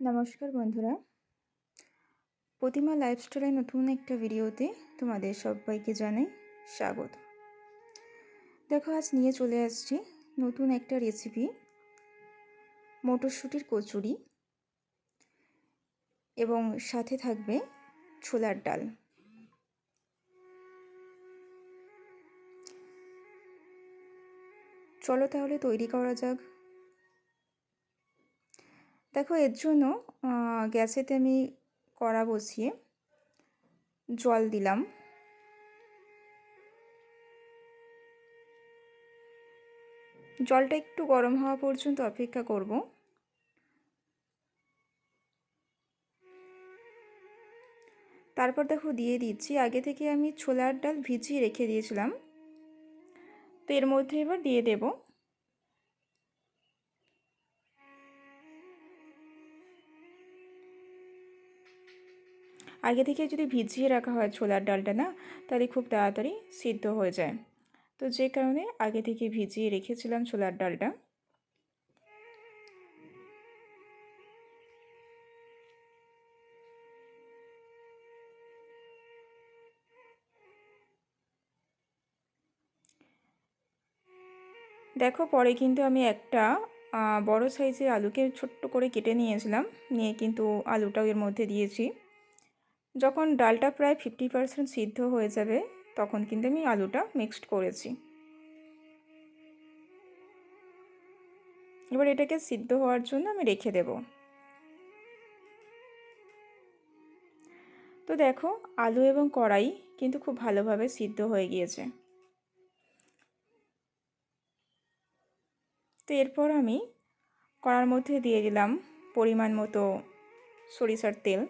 নমস্কার বন্ধুরা। প্রতিমা লাইফস্টাইলের নতুন একটা ভিডিওতে তোমাদের সবাইকে জানাই স্বাগত। দেখো, আজ নিয়ে চলে আসছি নতুন একটা রেসিপি মটরশুঁটির কচুরি এবং সাথে থাকবে ছোলার ডাল। চলো তাহলে তৈরি করা যাক। দেখো, এর জন্য গ্যাসেতে আমি কড়া বসিয়ে জল দিলাম। জলটা একটু গরম হওয়া পর্যন্ত অপেক্ষা করব। তারপর দেখো, দিয়ে দিচ্ছি। আগে থেকে আমি ছোলার ডাল ভিজিয়ে রেখে দিয়েছিলাম। তো এর মধ্যে এবার দিয়ে দেবো। আগে থেকে যদি ভিজিয়ে রাখা হয় ছোলার ডালটা না, তাহলে খুব তাড়াতাড়ি সিদ্ধ হয়ে যায়। তো যে কারণে আগে থেকে ভিজিয়ে রেখেছিলাম ছোলার ডালটা। দেখো, পরে কিন্তু আমি একটা বড় সাইজের আলুকে ছোট্ট করে কেটে নিয়েছিলাম। নিয়ে কিন্তু আলুটাও এর মধ্যে দিয়েছি। যখন ডালটা প্রায় ফিফটি পারসেন্ট সিদ্ধ হয়ে যাবে, তখন কিন্তু আমি আলুটা মিক্সড করেছি। এবার এটাকে সিদ্ধ হওয়ার জন্য আমি রেখে দেব। তো দেখো, আলু এবং কড়াই কিন্তু খুব ভালোভাবে সিদ্ধ হয়ে গিয়েছে। তো এরপর আমি কড়ার মধ্যে দিয়ে দিলাম পরিমাণ মতো সরিষার তেল।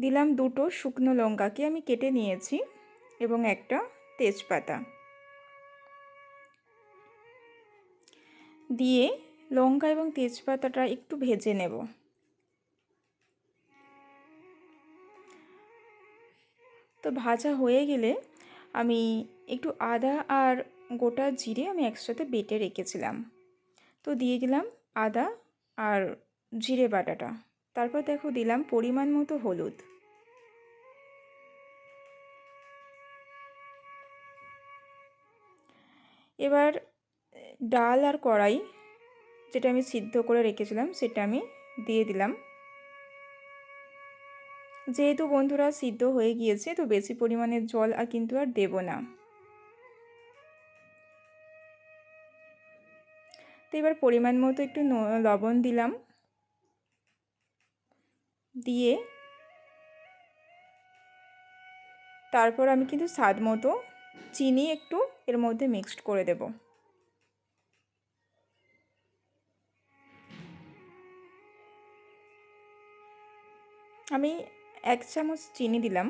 দিলাম দুটো শুকনো লঙ্কাকে আমি কেটে নিয়েছি এবং একটা তেজপাতা। দিয়ে লঙ্কা এবং তেজপাতাটা একটু ভেজে নেব। তো ভাজা হয়ে গেলে আমি একটু আদা আর গোটা জিরে আমি একসাথে বেটে রেখেছিলাম। তো দিয়ে দিলাম আদা আর জিরে বাটাটা। তারপর দেখো দিলাম পরিমাণ মতো হলুদ। এবার, ডাল আর কড়াই যেটা আমি সিদ্ধ করে রেখেছিলাম সেটা আমি দিয়ে দিলাম। যেহেতু বন্ধুরা সিদ্ধ হয়ে গিয়েছে, তো বেশি পরিমাণে জল আর কিন্তু আর দেব না। তো এবার পরিমাণ মতো একটু লবণ দিলাম। দিয়ে তারপর আমি কিন্তু স্বাদ মতো চিনি একটু এর মধ্যে মিক্সড করে দেব। আমি এক চামচ চিনি দিলাম।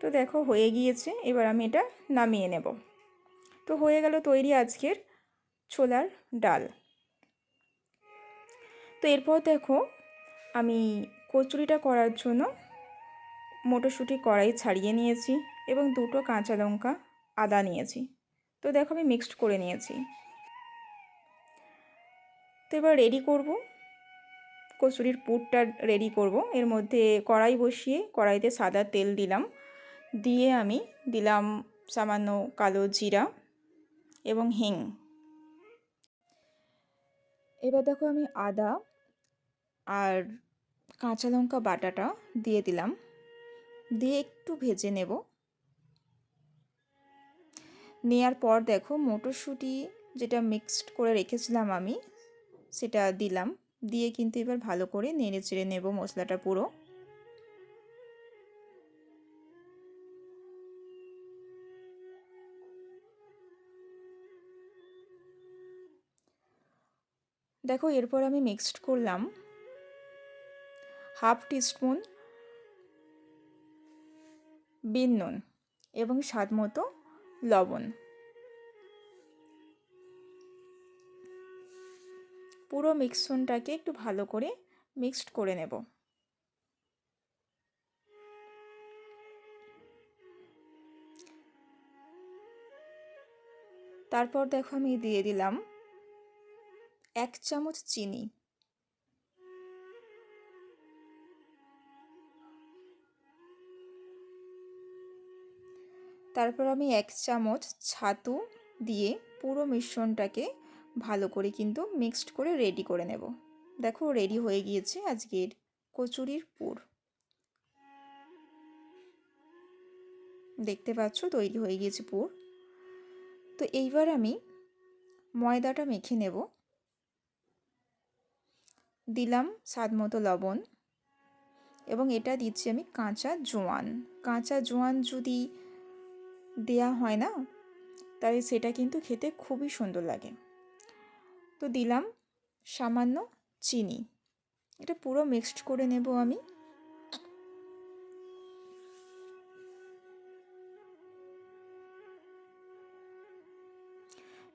তো দেখো হয়ে গিয়েছে, এবার আমি এটা নামিয়ে নেব। তো হয়ে গেল তৈরি আজকের ছোলার ডাল। তো এরপর দেখো আমি কচুরিটা করার জন্য মটরশুঁটি কড়াই ছাড়িয়ে নিয়েছি এবং দুটো কাঁচা লঙ্কা আদা নিয়েছি। তো দেখো আমি মিক্সড করে নিয়েছি। তো এবার রেডি করব। কচুরির পুরটা রেডি করব। এর মধ্যে কড়াই বসিয়ে কড়াইতে সাদা তেল দিলাম। দিয়ে আমি দিলাম সামান্য কালো জিরা এবং হিং। এবার দেখো আমি আদা আর কাঁচা লঙ্কা বাটাটা দিয়ে দিলাম। দিয়ে একটু ভেজে নেব। নেয়ার পর দেখো মটরশুঁটি যেটা মিক্সড করে রেখেছিলাম আমি, সেটা দিলাম। দিয়ে কিন্তু এবার ভালো করে নেড়ে চেড়ে নেব মশলাটা পুরো। দেখো এরপর আমি মিক্সড করলাম। হাফ টিস্পুন বিন নুন এবং স্বাদ মতো লবণ। পুরো মিক্সনটাকে একটু ভালো করে মিক্সড করে নেব। তারপর দেখো আমি দিয়ে দিলাম এক চামচ চিনি। তারপর আমি এক চামচ ছাতু দিয়ে পুরো মিশ্রণটাকে ভালো করে কিন্তু মিক্সড করে রেডি করে নেব। দেখো রেডি হয়ে গিয়েছে আজকের কচুরির পুর। দেখতে পাচ্ছ তৈরি হয়ে গিয়েছে পুর। তো এইবার আমি ময়দাটা মেখে নেব। দিলাম স্বাদ মতো লবণ এবং এটা দিচ্ছি আমি কাঁচা জোয়ান। কাঁচা জোয়ান যদি দেয়া হয় না। তাই সেটা কিন্তু খেতে খুবই সুন্দর লাগে। তো দিলাম সামান্য চিনি। এটা পুরো মিক্সড করে নেব আমি।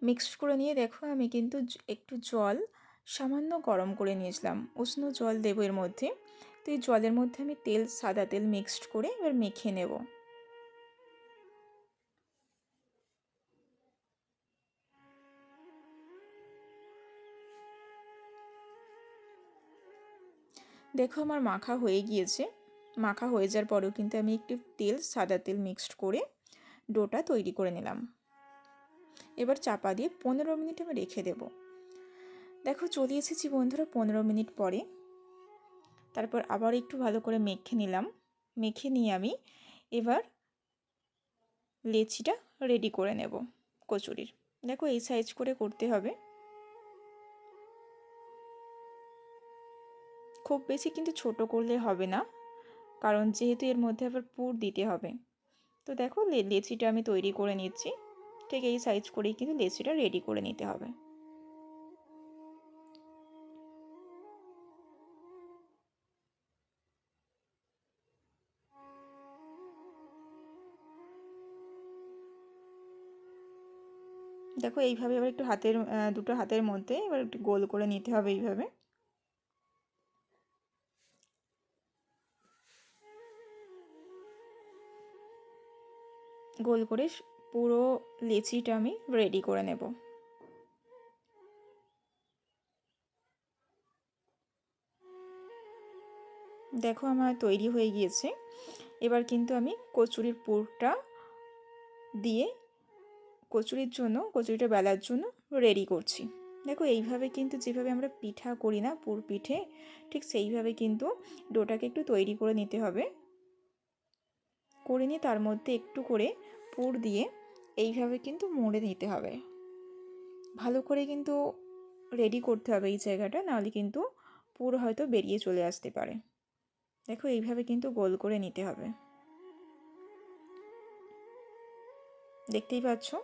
মিক্সড করে নিয়ে দেখো আমি কিন্তু একটু জল সামান্য গরম করে নিয়েছিলাম। উষ্ণ জল দেবো এর মধ্যে। তো এই জলের মধ্যে আমি তেল, সাদা তেল মিক্সড করে এবার মেখে নেব। দেখো আমার মাখা হয়ে গিয়েছে। মাখা হয়ে যাওয়ার পরেও কিন্তু আমি একটু তেল, সাদা তেল মিক্সড করে ডোটা তৈরি করে নিলাম। এবার চাপা দিয়ে পনেরো মিনিট আমি রেখে দেব। দেখো চলে এসেছি বন্ধুরা পনেরো মিনিট পরে। তারপর আবার একটু ভালো করে মেখে নিলাম। মেখে নিয়ে আমি এবার লেচিটা রেডি করে নেব কচুরির। দেখো এই সাইজ করে করতে হবে। খুব বেশি কিন্তু ছোট করলে হবে না। কারণ যেহেতু এর মধ্যে আবার পুর দিতে হবে। তো দেখো লেচিটা আমি তৈরি করে নিচ্ছি। ঠিক এই সাইজ করেই কিন্তু লেচিটা রেডি করে নিতে হবে। দেখো এইভাবে এবার একটু হাতের দুটো হাতের মধ্যে এবার একটু গোল করে নিতে হবে এইভাবে। গোল করে পুরো লেচিটা আমি রেডি করে নেব। দেখো আমার তৈরি হয়ে গিয়েছে। এবার কিন্তু আমি কচুরির পুরটা দিয়ে কচুরির জন্য, কচুরিটা বেলার জন্য রেডি করছি। দেখো এইভাবে কিন্তু যেভাবে আমরা পিঠা করি না, পুর পিঠে, ঠিক সেইভাবে কিন্তু ডোটাকে একটু তৈরি করে নিতে হবে। করে নিয়ে তার মধ্যে একটু করে পুর দিয়ে এইভাবে কিন্তু মুড়ে নিতে হবে। ভালো করে কিন্তু রেডি করতে হবে এই জায়গাটা, নাহলে কিন্তু পুর হয়তো বেরিয়ে চলে আসতে পারে। দেখো এইভাবে কিন্তু গোল করে নিতে হবে। দেখতেই পাচ্ছ?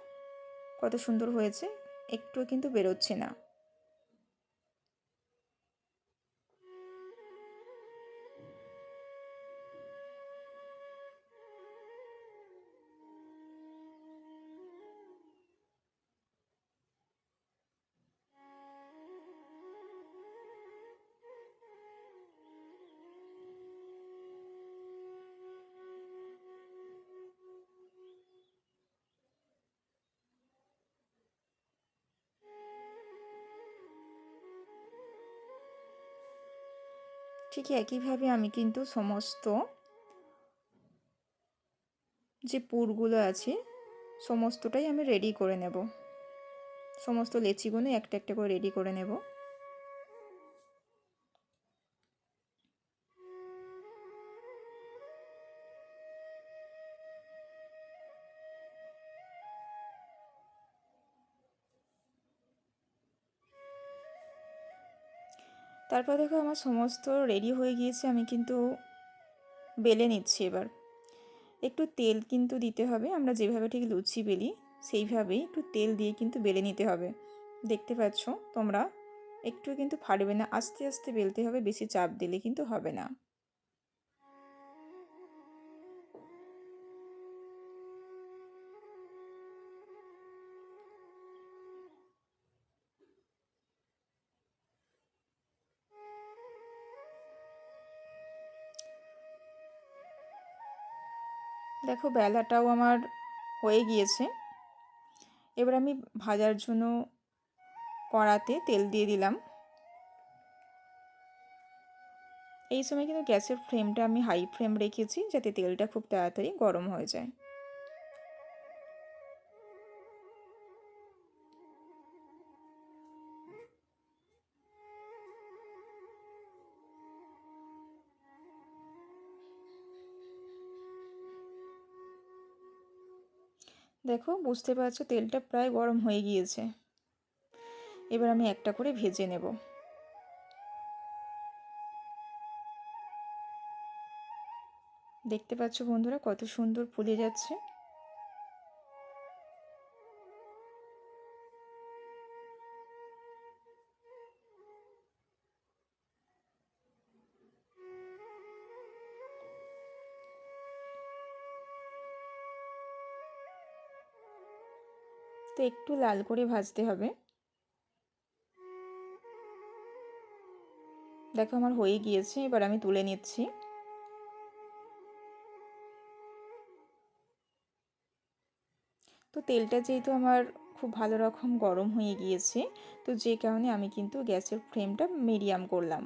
কত সুন্দর হয়েছে একটু কিন্তু বেরোচ্ছে না। ঠিক একইভাবে আমি কিন্তু সমস্ত যে পুরগুলো আছে, সমস্তটাই আমি রেডি করে নেব। সমস্ত লেচিগুলো একটা একটা করে রেডি করে নেব। তারপর দেখো আমার সমস্ত রেডি হয়ে গিয়েছে, আমি কিন্তু বেলে নিচ্ছি এবার। একটু তেল কিন্তু দিতে হবে, আমরা যেভাবে ঠিক লুচি বেলি, সেইভাবেই একটু তেল দিয়ে কিন্তু বেলে নিতে হবে। দেখতে পাচ্ছ তোমরা, একটু কিন্তু ফাটবে না, আস্তে আস্তে বেলতে হবে, বেশি চাপ দিলে কিন্তু হবে না। দেখো বেলাটাও আমার হয়ে গিয়েছে। এবার আমি ভাজার জন্য কড়াতে তেল দিয়ে দিলাম। এই সময় কিন্তু গ্যাসের ফ্লেমটা আমি হাই ফ্লেম রেখেছি যাতে তেলটা খুব তাড়াতাড়ি গরম হয়ে যায়। দেখো, বুঝতে পারছ তেলটা প্রায় গরম হয়ে গিয়েছে। এবার আমি একটা করে ভেজে নেব। দেখতে পাচ্ছ বন্ধুরা, কত সুন্দর ফুলে যাচ্ছে। তো একটু লাল করে ভাজতে হবে। দেখো আমার হয়ে গিয়েছে, এবার আমি তুলে নিচ্ছি। তো তেলটা যেহেতু আমার খুব ভালো রকম গরম হয়ে গিয়েছে, তো যে কারণে আমি কিন্তু গ্যাসের ফ্লেমটা মিডিয়াম করলাম।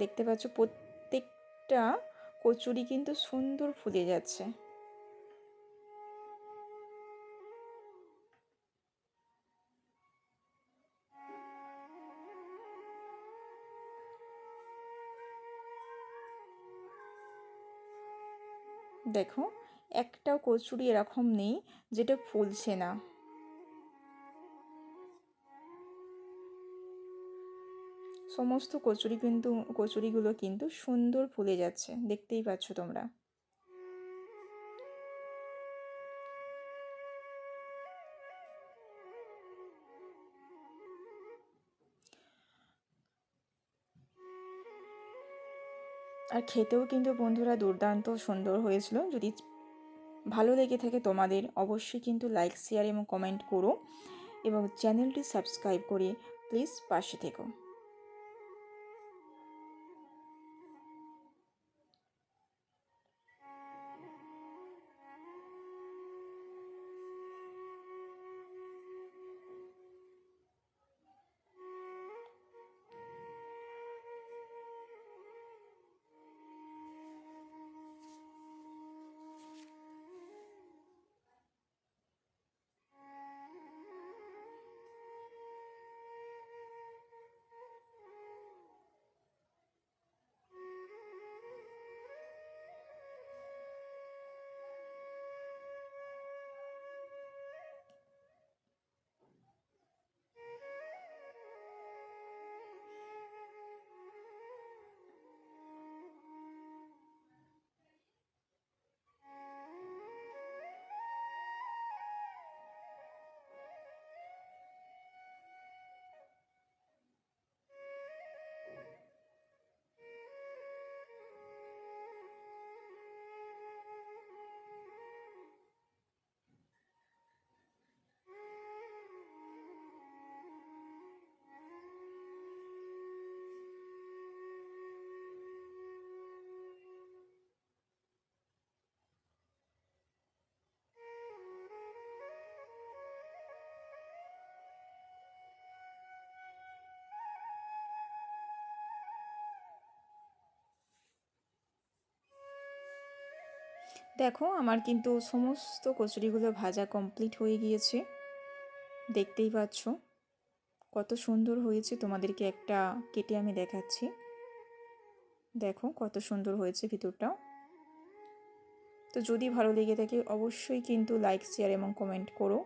দেখতে পাচ্ছ প্রত্যেকটা কচুরি কিন্তু সুন্দর ফুলে যাচ্ছে। দেখো একটাও কচুরি এরকম নেই যেটা ফুলছে না। সমস্ত কচুরি কিন্তু, কচুরিগুলো কিন্তু সুন্দর ফুলে যাচ্ছে। দেখতেই পাচ্ছ তোমরা। আর খেতেও কিন্তু বন্ধুরা দুর্দান্ত সুন্দর হয়েছিল। যদি ভালো লেগে থাকে তোমাদের, অবশ্যই কিন্তু লাইক শেয়ার এবং কমেন্ট করো এবং চ্যানেলটি সাবস্ক্রাইব করে প্লিজ পাশে থেকো। দেখো, আমার কিন্তু সমস্ত কচুরিগুলো ভাজা কমপ্লিট হয়ে গিয়েছে। দেখতেই পাচ্ছ, কত সুন্দর হয়েছে তোমাদেরকে একটা কেটে আমি দেখাচ্ছি। দেখো, কত সুন্দর হয়েছে ভিতরটাও। তো যদি ভালো লেগে থাকে, অবশ্যই কিন্তু লাইক শেয়ার এবং কমেন্ট করো।